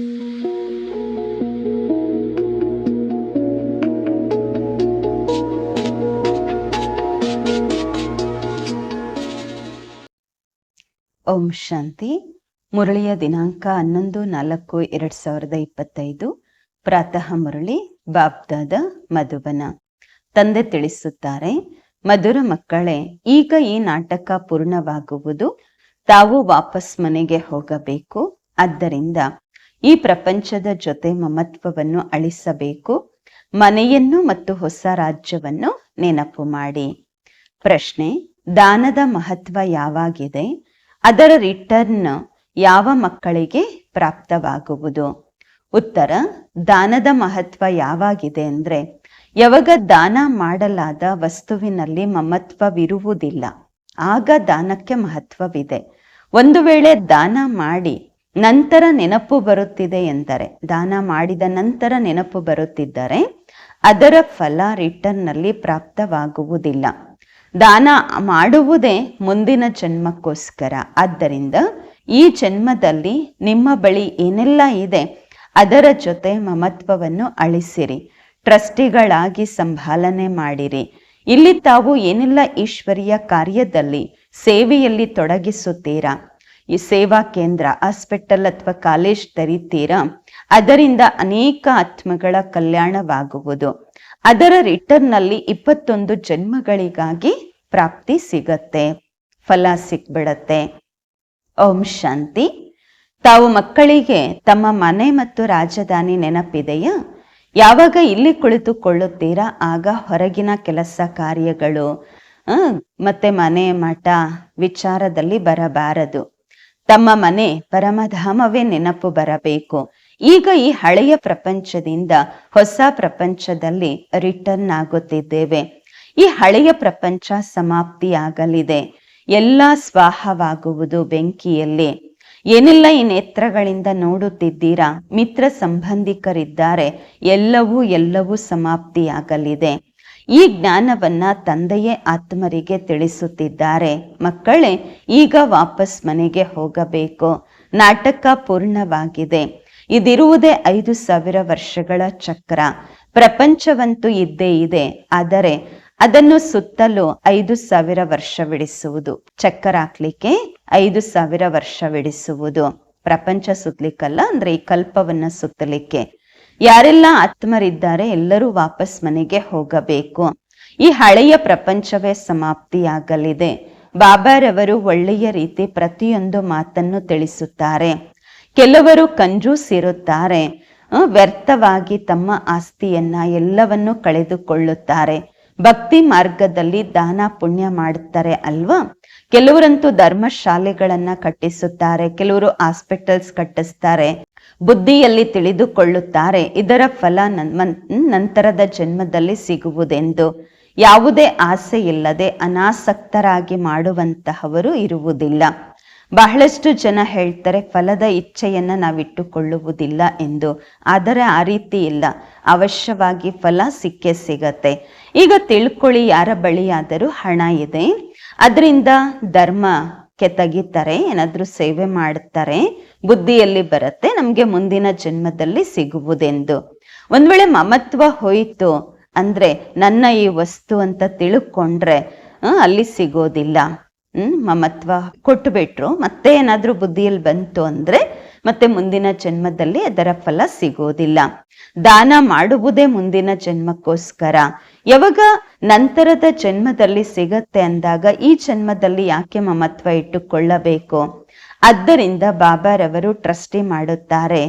ಓಂ ಶಾಂತಿ. ಮುರಳಿಯ ದಿನಾಂಕ ಹನ್ನೊಂದು ನಾಲ್ಕು ಎರಡ್ ಸಾವಿರದ ಇಪ್ಪತ್ತೈದು. ಪ್ರಾತಃ ಮುರಳಿ ಬಾಬ್ದಾದ ಮಧುಬನ. ತಂದೆ ತಿಳಿಸುತ್ತಾರೆ, ಮಧುರ ಮಕ್ಕಳೇ, ಈಗ ಈ ನಾಟಕ ಪೂರ್ಣವಾಗುವುದು. ತಾವು ವಾಪಸ್ ಮನೆಗೆ ಹೋಗಬೇಕು. ಆದ್ದರಿಂದ ಈ ಪ್ರಪಂಚದ ಜೊತೆ ಮಮತ್ವವನ್ನು ಅಳಿಸಬೇಕು, ಮನೆಯನ್ನು ಮತ್ತು ಹೊಸ ರಾಜ್ಯವನ್ನು ನೆನಪು ಮಾಡಿ. ಪ್ರಶ್ನೆ, ದಾನದ ಮಹತ್ವ ಯಾವಾಗಿದೆ? ಅದರ ರಿಟರ್ನ್ ಯಾವ ಮಕ್ಕಳಿಗೆ ಪ್ರಾಪ್ತವಾಗುವುದು? ಉತ್ತರ, ದಾನದ ಮಹತ್ವ ಯಾವಾಗಿದೆ ಅಂದ್ರೆ, ಯಾವಾಗ ದಾನ ಮಾಡಲಾದ ವಸ್ತುವಿನಲ್ಲಿ ಮಮತ್ವವಿರುವುದಿಲ್ಲ, ಆಗ ದಾನಕ್ಕೆ ಮಹತ್ವವಿದೆ. ಒಂದು ವೇಳೆ ದಾನ ಮಾಡಿ ನಂತರ ನೆನಪು ಬರುತ್ತಿದೆ ಎಂದರೆ, ದಾನ ಮಾಡಿದ ನಂತರ ನೆನಪು ಬರುತ್ತಿದ್ದರೆ, ಅದರ ಫಲ ರಿಟರ್ನ್ನಲ್ಲಿ ಪ್ರಾಪ್ತವಾಗುವುದಿಲ್ಲ. ದಾನ ಮಾಡುವುದೇ ಮುಂದಿನ ಜನ್ಮಕ್ಕೋಸ್ಕರ. ಆದ್ದರಿಂದ ಈ ಜನ್ಮದಲ್ಲಿ ನಿಮ್ಮ ಬಳಿ ಏನೆಲ್ಲ ಇದೆ, ಅದರ ಜೊತೆ ಮಮತ್ವವನ್ನು ಅಳಿಸಿರಿ. ಟ್ರಸ್ಟಿಗಳಾಗಿ ಸಂಭಾಲನೆ ಮಾಡಿರಿ. ಇಲ್ಲಿ ತಾವು ಏನೆಲ್ಲ ಈಶ್ವರಿಯ ಕಾರ್ಯದಲ್ಲಿ ಸೇವೆಯಲ್ಲಿ ತೊಡಗಿಸುತ್ತೀರಾ? ಈ ಸೇವಾ ಕೇಂದ್ರ, ಹಾಸ್ಪಿಟಲ್ ಅಥವಾ ಕಾಲೇಜ್ ತೆರೀತೀರಾ? ಅದರಿಂದ ಅನೇಕ ಆತ್ಮಗಳ ಕಲ್ಯಾಣವಾಗುವುದು. ಅದರ ರಿಟರ್ನ್ನಲ್ಲಿ ಇಪ್ಪತ್ತೊಂದು ಜನ್ಮಗಳಿಗಾಗಿ ಪ್ರಾಪ್ತಿ ಸಿಗತ್ತೆ. ಫಲ ಸಿಕ್ಬಿಡತ್ತೆ ಓಂ ಶಾಂತಿ. ತಾವು ಮಕ್ಕಳಿಗೆ ತಮ್ಮ ಮನೆ ಮತ್ತು ರಾಜಧಾನಿ ನೆನಪಿದೆಯಾ? ಯಾವಾಗ ಇಲ್ಲಿ ಕುಳಿತುಕೊಳ್ಳುತ್ತೀರಾ? ಆಗ ಹೊರಗಿನ ಕೆಲಸ ಕಾರ್ಯಗಳು ಮತ್ತೆ ಮನೆ ಮಠ ವಿಚಾರದಲ್ಲಿ ಬರಬಾರದು. ತಮ್ಮ ಮನೆ ಪರಮಧಾಮವೇ ನೆನಪು ಬರಬೇಕು. ಈಗ ಈ ಹಳೆಯ ಪ್ರಪಂಚದಿಂದ ಹೊಸ ಪ್ರಪಂಚದಲ್ಲಿ ರಿಟರ್ನ್ ಆಗುತ್ತಿದ್ದೇವೆ. ಈ ಹಳೆಯ ಪ್ರಪಂಚ ಸಮಾಪ್ತಿಯಾಗಲಿದೆ. ಎಲ್ಲ ಸ್ವಾಹವಾಗುವುದು ಬೆಂಕಿಯಲ್ಲಿ. ಏನೆಲ್ಲ ಈ ನೇತ್ರಗಳಿಂದ ನೋಡುತ್ತಿದ್ದೀರಾ? ಮಿತ್ರ ಸಂಬಂಧಿಕರಿದ್ದಾರೆ. ಎಲ್ಲವೂ ಎಲ್ಲವೂ ಸಮಾಪ್ತಿಯಾಗಲಿದೆ. ಈ ಜ್ಞಾನವನ್ನ ತಂದೆಯೇ ಆತ್ಮರಿಗೆ ತಿಳಿಸುತ್ತಿದ್ದಾರೆ. ಮಕ್ಕಳೇ, ಈಗ ವಾಪಸ್ ಮನೆಗೆ ಹೋಗಬೇಕು. ನಾಟಕ ಪೂರ್ಣವಾಗಿದೆ. ಇದಿರುವುದೇ ಐದು ಸಾವಿರ ವರ್ಷಗಳ ಚಕ್ರ. ಪ್ರಪಂಚವಂತೂ ಇದ್ದೇ ಇದೆ. ಆದರೆ ಅದನ್ನು ಸುತ್ತಲೂ ಐದು ಸಾವಿರ ವರ್ಷವಿಡಿಸುವುದು ಚಕ್ಕರ್ ಹಾಕ್ಲಿಕ್ಕೆ ಐದು ಸಾವಿರ ವರ್ಷವಿಡಿಸುವುದು ಪ್ರಪಂಚ ಸುತ್ತಲಿಕ್ಕಲ್ಲ ಅಂದ್ರೆ ಈ ಕಲ್ಪವನ್ನ ಸುತ್ತಲಿಕ್ಕೆ. ಯಾರೆಲ್ಲ ಆತ್ಮರಿದ್ದಾರೆ ಎಲ್ಲರೂ ವಾಪಸ್ ಮನೆಗೆ ಹೋಗಬೇಕು. ಈ ಹಳೆಯ ಪ್ರಪಂಚವೇ ಸಮಾಪ್ತಿಯಾಗಲಿದೆ. ಬಾಬಾರವರು ಒಳ್ಳೆಯ ರೀತಿ ಪ್ರತಿಯೊಂದು ಮಾತನ್ನು ತಿಳಿಸುತ್ತಾರೆ. ಕೆಲವರು ಕಂಜೂಸ್ ಇರುತ್ತಾರೆ. ವ್ಯರ್ಥವಾಗಿ ತಮ್ಮ ಆಸ್ತಿಯನ್ನ ಎಲ್ಲವನ್ನು ಕಳೆದುಕೊಳ್ಳುತ್ತಾರೆ. ಭಕ್ತಿ ಮಾರ್ಗದಲ್ಲಿ ದಾನ ಪುಣ್ಯ ಮಾಡುತ್ತಾರೆ ಅಲ್ವಾ? ಕೆಲವರಂತೂ ಧರ್ಮಶಾಲೆಗಳನ್ನ ಕಟ್ಟಿಸುತ್ತಾರೆ, ಕೆಲವರು ಹಾಸ್ಪಿಟಲ್ಸ್ ಕಟ್ಟಿಸ್ತಾರೆ. ಬುದ್ಧಿಯಲ್ಲಿ ತಿಳಿದುಕೊಳ್ಳುತ್ತಾರೆ. ಇದರ ಫಲ ನಂತರದ ಜನ್ಮದಲ್ಲಿ ಸಿಗುವುದೆಂದು. ಯಾವುದೇ ಆಸೆ ಇಲ್ಲದೆ ಅನಾಸಕ್ತರಾಗಿ ಮಾಡುವಂತಹವರು ಇರುವುದಿಲ್ಲ. ಬಹಳಷ್ಟು ಜನ ಹೇಳ್ತಾರೆ, ಫಲದ ಇಚ್ಛೆಯನ್ನ ನಾವಿಟ್ಟುಕೊಳ್ಳುವುದಿಲ್ಲ ಎಂದು. ಆದರೆ ಆ ರೀತಿ ಇಲ್ಲ. ಅವಶ್ಯವಾಗಿ ಫಲ ಸಿಕ್ಕೇ ಸಿಗತ್ತೆ. ಈಗ ತಿಳ್ಕೊಳ್ಳಿ, ಯಾರ ಬಳಿಯಾದರೂ ಹಣ ಇದೆ. ಅದರಿಂದ ಧರ್ಮಕ್ಕೆ ತೆಗಿತಾರೆ ಏನಾದರೂ ಸೇವೆ ಮಾಡ್ತಾರೆ ಬುದ್ಧಿಯಲ್ಲಿ ಬರುತ್ತೆ, ನಮಗೆ ಮುಂದಿನ ಜನ್ಮದಲ್ಲಿ ಸಿಗುವುದೆಂದು. ಒಂದ್ ವೇಳೆ ಮಮತ್ವ ಹೋಯಿತು ಅಂದ್ರೆ ನನ್ನ ಈ ವಸ್ತು ಅಂತ ತಿಳ್ಕೊಂಡ್ರೆ ಅಲ್ಲಿ ಸಿಗೋದಿಲ್ಲ. ಹ್ಮ್, ಮಮತ್ವ ಕೊಟ್ಟು ಬಿಟ್ರು ಮತ್ತೆ ಏನಾದ್ರೂ ಬುದ್ಧಿಯಲ್ಲಿ ಬಂತು ಅಂದ್ರೆ ಮತ್ತೆ ಮುಂದಿನ ಜನ್ಮದಲ್ಲಿ ಅದರ ಫಲ ಸಿಗೋದಿಲ್ಲ ದಾನ ಮಾಡುವುದೇ ಮುಂದಿನ ಜನ್ಮಕ್ಕೋಸ್ಕರ. ಯಾವಾಗ ನಂತರದ ಜನ್ಮದಲ್ಲಿ ಸಿಗತ್ತೆ ಅಂದಾಗ ಈ ಜನ್ಮದಲ್ಲಿ ಯಾಕೆ ಮಮತ್ವ ಇಟ್ಟುಕೊಳ್ಳಬೇಕು? ಆದ್ದರಿಂದ ಬಾಬಾರವರು ಟ್ರಸ್ಟಿ ಮಾಡುತ್ತಾರೆ.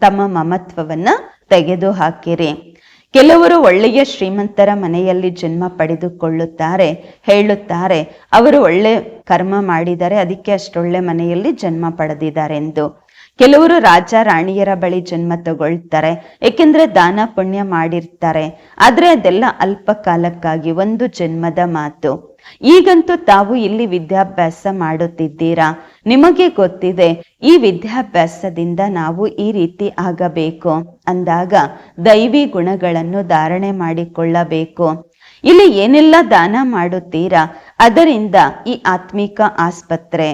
ತಮ್ಮ ಮಮತ್ವವನ್ನ ತೆಗೆದು ಹಾಕಿರಿ ಕೆಲವರು ಒಳ್ಳೆಯ ಶ್ರೀಮಂತರ ಮನೆಯಲ್ಲಿ ಜನ್ಮ ಪಡೆದುಕೊಳ್ಳುತ್ತಾರೆ, ಹೇಳುತ್ತಾರೆ, ಅವರು ಒಳ್ಳೆ ಕರ್ಮ ಮಾಡಿದ್ದಾರೆ ಅದಕ್ಕೆ ಅಷ್ಟೊಳ್ಳೆ ಮನೆಯಲ್ಲಿ ಜನ್ಮ ಪಡೆದಿದ್ದಾರೆ ಎಂದು ಕೆಲವರು ರಾಜ ರಾಣಿಯರ ಬಳಿ ಜನ್ಮ ತಗೊಳ್ತಾರೆ, ಏಕೆಂದ್ರೆ ದಾನ ಪುಣ್ಯ ಮಾಡಿರ್ತಾರೆ. ಆದ್ರೆ ಅದೆಲ್ಲ ಅಲ್ಪ ಕಾಲಕ್ಕಾಗಿ ಒಂದು ಜನ್ಮದ ಮಾತು. ಈಗಂತೂ ತಾವು ಇಲ್ಲಿ ವಿದ್ಯಾಭ್ಯಾಸ ಮಾಡುತ್ತಿದ್ದೀರಾ? ನಿಮಗೆ ಗೊತ್ತಿದೆ, ಈ ವಿದ್ಯಾಭ್ಯಾಸದಿಂದ ನಾವು ಈ ರೀತಿ ಆಗಬೇಕು ಅಂದಾಗ ದೈವಿ ಗುಣಗಳನ್ನು ಧಾರಣೆ ಮಾಡಿಕೊಳ್ಳಬೇಕು. ಇಲ್ಲಿ ಏನೆಲ್ಲ ದಾನ ಮಾಡುತ್ತೀರಾ? ಅದರಿಂದ ಈ ಆತ್ಮಿಕ ಆಸ್ಪತ್ರೆ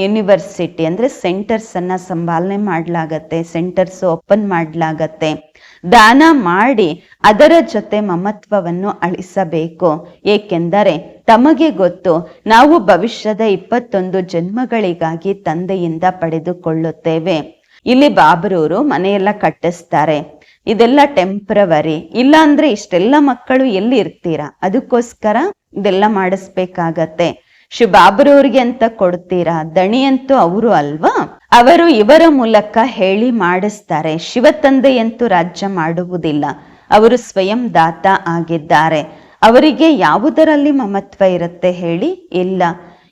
ಯೂನಿವರ್ಸಿಟಿ ಅಂದ್ರೆ ಸೆಂಟರ್ಸ್ ಅನ್ನ ಸಂಭಾಲನೆ ಮಾಡಲಾಗತ್ತೆ ಸೆಂಟರ್ಸ್ ಓಪನ್ ಮಾಡ್ಲಾಗತ್ತೆ. ದಾನ ಮಾಡಿ ಅದರ ಜೊತೆ ಮಮತ್ವವನ್ನು ಅಳಿಸಬೇಕು. ಏಕೆಂದರೆ ತಮಗೆ ಗೊತ್ತು, ನಾವು ಭವಿಷ್ಯದ ಇಪ್ಪತ್ತೊಂದು ಜನ್ಮಗಳಿಗಾಗಿ ತಂದೆಯಿಂದ ಪಡೆದುಕೊಳ್ಳುತ್ತೇವೆ. ಇಲ್ಲಿ ಬಾಬರೂರು ಮನೆಯೆಲ್ಲ ಕಟ್ಟಿಸ್ತಾರೆ. ಇದೆಲ್ಲ ಟೆಂಪ್ರವರಿ ಇಲ್ಲ ಅಂದ್ರೆ ಇಷ್ಟೆಲ್ಲ ಮಕ್ಕಳು ಎಲ್ಲಿ ಇರ್ತೀರಾ? ಅದಕ್ಕೋಸ್ಕರ ಇದೆಲ್ಲ ಮಾಡಿಸ್ಬೇಕಾಗತ್ತೆ. ಶಿವಬಾಬರವ್ರಿಗೆ ಅಂತ ಕೊಡ್ತೀರಾ? ದಣಿ ಅಂತೂ ಅವರು ಅಲ್ವಾ? ಅವರು ಇವರ ಮೂಲಕ ಹೇಳಿ ಮಾಡಿಸ್ತಾರೆ. ಶಿವ ತಂದೆಯಂತೂ ರಾಜ್ಯ ಮಾಡುವುದಿಲ್ಲ. ಅವರು ಸ್ವಯಂ ದಾತ ಆಗಿದ್ದಾರೆ. ಅವರಿಗೆ ಯಾವುದರಲ್ಲಿ ಮಮತ್ವ ಇರುತ್ತೆ ಹೇಳಿ? ಇಲ್ಲ.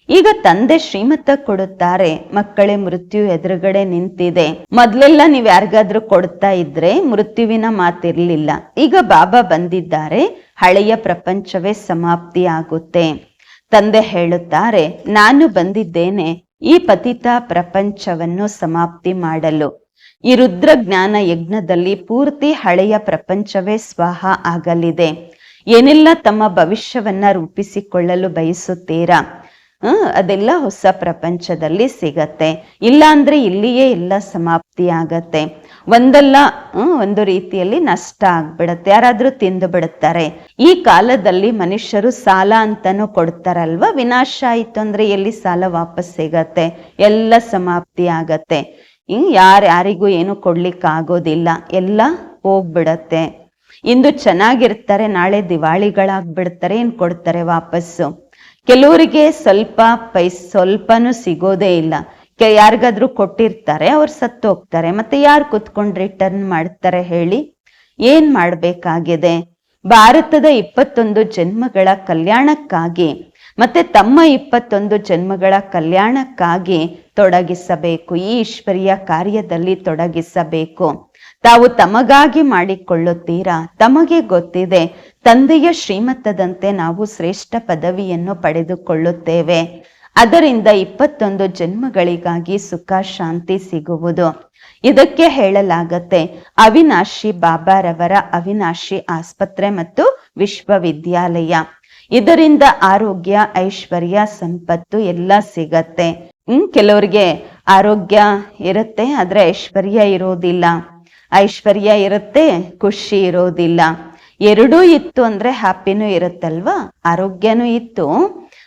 ಈಗ ತಂದೆ ಶ್ರೀಮತ ಕೊಡುತ್ತಾರೆ. ಮಕ್ಕಳೇ ಮೃತ್ಯು ಎದುರುಗಡೆ ನಿಂತಿದೆ. ಮೊದ್ಲೆಲ್ಲ ನೀವ್ ಯಾರಿಗಾದ್ರೂ ಕೊಡ್ತಾ ಇದ್ರೆ ಮೃತ್ಯುವಿನ ಮಾತಿರ್ಲಿಲ್ಲ. ಈಗ ಬಾಬಾ ಬಂದಿದ್ದಾರೆ. ಹಳೆಯ ಪ್ರಪಂಚವೇ ಸಮಾಪ್ತಿ ಆಗುತ್ತೆ ತಂದೆ ಹೇಳುತ್ತಾರೆ, ನಾನು ಬಂದಿದ್ದೇನೆ, ಈ ಪತಿತ ಪ್ರಪಂಚವನ್ನು ಸಮಾಪ್ತಿ ಮಾಡಲು. ಈ ರುದ್ರ ಜ್ಞಾನ ಯಜ್ಞದಲ್ಲಿ ಪೂರ್ತಿ ಹಳೆಯ ಪ್ರಪಂಚವೇ ಸ್ವಾಹ ಆಗಲಿದೆ. ಏನೆಲ್ಲ ತಮ್ಮ ಭವಿಷ್ಯವನ್ನ ರೂಪಿಸಿಕೊಳ್ಳಲು ಬಯಸುತ್ತೀರಾ? ಅದೆಲ್ಲ ಹೊಸ ಪ್ರಪಂಚದಲ್ಲಿ ಸಿಗತ್ತೆ. ಇಲ್ಲ ಅಂದ್ರೆ ಇಲ್ಲಿಯೇ ಎಲ್ಲ ಸಮಾಪ್ತಿ ಆಗತ್ತೆ. ಒಂದಲ್ಲ ಒಂದು ರೀತಿಯಲ್ಲಿ ನಷ್ಟ ಆಗ್ಬಿಡತ್ತೆ. ಯಾರಾದ್ರೂ ತಿಂದು ಬಿಡುತ್ತಾರೆ. ಈ ಕಾಲದಲ್ಲಿ ಮನುಷ್ಯರು ಸಾಲ ಅಂತಾನು ಕೊಡ್ತಾರಲ್ವಾ? ವಿನಾಶ ಆಯ್ತು ಅಂದ್ರೆ ಎಲ್ಲಿ ಸಾಲ ವಾಪಸ್ ಸಿಗತ್ತೆ? ಎಲ್ಲ ಸಮಾಪ್ತಿ ಆಗತ್ತೆ. ಹಿಂಗ್ ಯಾರ್, ಯಾರಿಗೂ ಏನು ಕೊಡ್ಲಿಕ್ಕೆ ಆಗೋದಿಲ್ಲ ಎಲ್ಲ ಹೋಗ್ಬಿಡತ್ತೆ. ಇಂದು ಚೆನ್ನಾಗಿರ್ತಾರೆ, ನಾಳೆ ದಿವಾಳಿಗಳಾಗ್ಬಿಡ್ತಾರೆ, ಏನ್ ಕೊಡ್ತಾರೆ ವಾಪಸ್ಸು? ಕೆಲವರಿಗೆ ಸ್ವಲ್ಪ ಪೈ, ಸ್ವಲ್ಪನೂ ಸಿಗೋದೇ ಇಲ್ಲ. ಯಾರಿಗಾದ್ರೂ ಕೊಟ್ಟಿರ್ತಾರೆ, ಅವ್ರು ಸತ್ತು ಹೋಗ್ತಾರೆ ಮತ್ತೆ ಯಾರು ಕುತ್ಕೊಂಡು ರಿಟರ್ನ್ ಮಾಡ್ತಾರೆ ಹೇಳಿ? ಏನ್ ಮಾಡ್ಬೇಕಾಗಿದೆ? ಭಾರತದ ಇಪ್ಪತ್ತೊಂದು ಜನ್ಮಗಳ ಕಲ್ಯಾಣಕ್ಕಾಗಿ, ಮತ್ತೆ ತಮ್ಮ ಇಪ್ಪತ್ತೊಂದು ಜನ್ಮಗಳ ಕಲ್ಯಾಣಕ್ಕಾಗಿ ತೊಡಗಿಸಬೇಕು. ಈ ಈಶ್ವರಿಯ ಕಾರ್ಯದಲ್ಲಿ ತೊಡಗಿಸಬೇಕು. ತಾವು ತಮಗಾಗಿ ಮಾಡಿಕೊಳ್ಳುತ್ತೀರಾ? ತಮಗೆ ಗೊತ್ತಿದೆ. ತಂದೆಯ ಶ್ರೀಮತ್ತದಂತೆ ನಾವು ಶ್ರೇಷ್ಠ ಪದವಿಯನ್ನು ಪಡೆದುಕೊಳ್ಳುತ್ತೇವೆ. ಅದರಿಂದ ಇಪ್ಪತ್ತೊಂದು ಜನ್ಮಗಳಿಗಾಗಿ ಸುಖ, ಶಾಂತಿ ಸಿಗುವುದು. ಇದಕ್ಕೆ ಹೇಳಲಾಗತ್ತೆ, ಅವಿನಾಶಿ ಬಾಬಾರವರ ಅವಿನಾಶಿ ಆಸ್ಪತ್ರೆ ಮತ್ತು ವಿಶ್ವವಿದ್ಯಾಲಯ. ಇದರಿಂದ ಆರೋಗ್ಯ, ಐಶ್ವರ್ಯ, ಸಂಪತ್ತು ಎಲ್ಲ ಸಿಗತ್ತೆ. ಹ್ಮ್, ಕೆಲವರಿಗೆ ಆರೋಗ್ಯ ಇರುತ್ತೆ, ಆದ್ರೆ ಐಶ್ವರ್ಯ ಇರೋದಿಲ್ಲ. ಐಶ್ವರ್ಯ ಇರುತ್ತೆ, ಖುಷಿ ಇರೋದಿಲ್ಲ. ಎರಡೂ ಇತ್ತು ಅಂದ್ರೆ ಹ್ಯಾಪಿನೂ ಇರುತ್ತಲ್ವಾ? ಆರೋಗ್ಯನೂ ಇತ್ತು.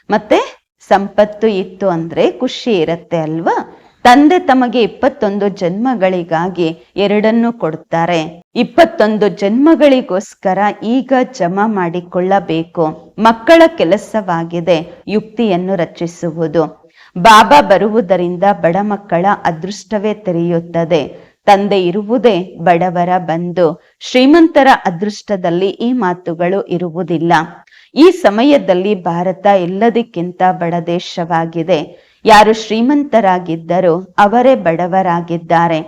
ಮತ್ತೆ ಸಂಪತ್ತು ಇತ್ತು ಅಂದ್ರೆ ಖುಷಿ ಇರುತ್ತೆ ಅಲ್ವಾ? ತಂದೆ ತಮಗೆ ಇಪ್ಪತ್ತೊಂದು ಜನ್ಮಗಳಿಗಾಗಿ ಎರಡನ್ನು ಕೊಡ್ತಾರೆ. ಇಪ್ಪತ್ತೊಂದು ಜನ್ಮಗಳಿಗೋಸ್ಕರ ಈಗ ಜಮಾ ಮಾಡಿಕೊಳ್ಳಬೇಕು. ಮಕ್ಕಳ ಕೆಲಸವಾಗಿದೆ, ಯುಕ್ತಿಯನ್ನು ರಚಿಸುವುದು. ಬಾಬಾ ಬರುವುದರಿಂದ ಬಡ ಮಕ್ಕಳ ಅದೃಷ್ಟವೇ ತೆರೆಯುತ್ತದೆ. ತಂದೆ ಇರುವುದೇ ಬಡವರ ಬಂದು. ಶ್ರೀಮಂತರ ಅದೃಷ್ಟದಲ್ಲಿ ಈ ಮಾತುಗಳು ಇರುವುದಿಲ್ಲ. ಈ ಸಮಯದಲ್ಲಿ ಭಾರತ ಎಲ್ಲದಕ್ಕಿಂತ ಬಡ ದೇಶವಾಗಿದೆ. ಯಾರು ಶ್ರೀಮಂತರಾಗಿದ್ದರೂ ಅವರೇ ಬಡವರಾಗಿದ್ದಾರೆ.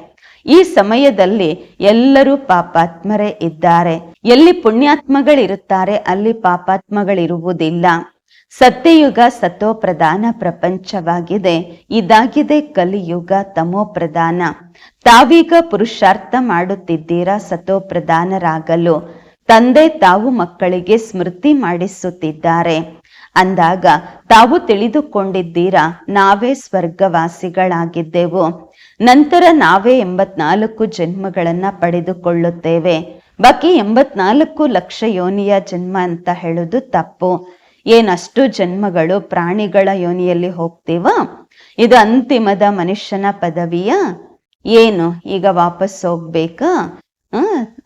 ಈ ಸಮಯದಲ್ಲಿ ಎಲ್ಲರೂ ಪಾಪಾತ್ಮರೇ ಇದ್ದಾರೆ. ಎಲ್ಲಿ ಪುಣ್ಯಾತ್ಮಗಳಿರುತ್ತಾರೆ ಅಲ್ಲಿ ಪಾಪಾತ್ಮಗಳಿರುವುದಿಲ್ಲ. ಸತ್ಯಯುಗ ಸತೋ ಪ್ರಧಾನ ಪ್ರಪಂಚವಾಗಿದೆ. ಇದಾಗಿದೆ ಕಲಿಯುಗ ತಮೋ ಪ್ರಧಾನ ತಾವೀಗ ಪುರುಷಾರ್ಥ ಮಾಡುತ್ತಿದ್ದೀರಾ ಸತೋ ಪ್ರಧಾನರಾಗಲು. ತಂದೆ ತಾವು ಮಕ್ಕಳಿಗೆ ಸ್ಮೃತಿ ಮಾಡಿಸುತ್ತಿದ್ದಾರೆ. ಅಂದಾಗ ತಾವು ತಿಳಿದುಕೊಂಡಿದ್ದೀರಾ, ನಾವೇ ಸ್ವರ್ಗವಾಸಿಗಳಾಗಿದ್ದೆವು. ನಂತರ ನಾವೇ ಎಂಬತ್ನಾಲ್ಕು ಜನ್ಮಗಳನ್ನ ಪಡೆದುಕೊಳ್ಳುತ್ತೇವೆ. ಬಾಕಿ ಎಂಬತ್ನಾಲ್ಕು ಲಕ್ಷ ಯೋನಿಯ ಜನ್ಮ ಅಂತ ಹೇಳುದು ತಪ್ಪು. ಏನಷ್ಟು ಜನ್ಮಗಳು ಪ್ರಾಣಿಗಳ ಯೋನಿಯಲ್ಲಿ ಹೋಗ್ತೀವ? ಇದು ಅಂತಿಮದ ಮನುಷ್ಯನ ಪದವಿಯ? ಏನು? ಈಗ ವಾಪಸ್ ಹೋಗ್ಬೇಕಾ?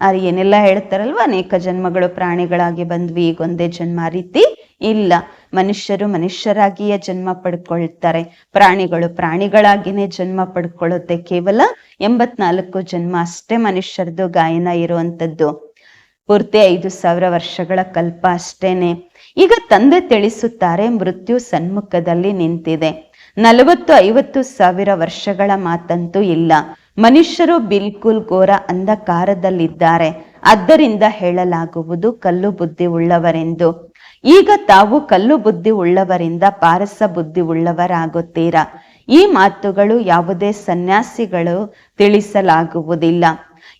ಅದು ಏನೆಲ್ಲ ಹೇಳ್ತಾರಲ್ವ? ಅನೇಕ ಜನ್ಮಗಳು ಪ್ರಾಣಿಗಳಾಗಿ ಬಂದ್ವಿ, ಈಗ ಒಂದೇ ಜನ್ಮ. ರೀತಿ ಇಲ್ಲ. ಮನುಷ್ಯರು ಮನುಷ್ಯರಾಗಿಯೇ ಜನ್ಮ ಪಡ್ಕೊಳ್ತಾರೆ. ಪ್ರಾಣಿಗಳು ಪ್ರಾಣಿಗಳಾಗಿನೇ ಜನ್ಮ ಪಡ್ಕೊಳ್ಳುತ್ತೆ. ಕೇವಲ ಎಂಬತ್ನಾಲ್ಕು ಜನ್ಮ ಅಷ್ಟೇ ಮನುಷ್ಯರದು ಗಾಯನ ಇರುವಂತದ್ದು ಪೂರ್ತಿ ಐದು ಸಾವಿರ ವರ್ಷಗಳ ಕಲ್ಪ ಅಷ್ಟೇನೆ. ಈಗ ತಂದೆ ತಿಳಿಸುತ್ತಾರೆ, ಮೃತ್ಯು ಸನ್ಮುಖದಲ್ಲಿ ನಿಂತಿದೆ. ನಲವತ್ತು ಐವತ್ತು ಸಾವಿರ ವರ್ಷಗಳ ಮಾತಂತೂ ಇಲ್ಲ. ಮನುಷ್ಯರು ಬಿಲ್ಕುಲ್ ಘೋರ ಅಂಧಕಾರದಲ್ಲಿದ್ದಾರೆ. ಆದ್ದರಿಂದ ಹೇಳಲಾಗುವುದು ಕಲ್ಲು ಬುದ್ಧಿ ಉಳ್ಳವರೆಂದು. ಈಗ ತಾವು ಕಲ್ಲು ಬುದ್ಧಿ ಉಳ್ಳವರಿಂದ ಪಾರಸ ಬುದ್ಧಿ ಉಳ್ಳವರಾಗುತ್ತೀರಾ? ಈ ಮಾತುಗಳು ಯಾವುದೇ ಸನ್ಯಾಸಿಗಳು ತಿಳಿಸಲಾಗುವುದಿಲ್ಲ.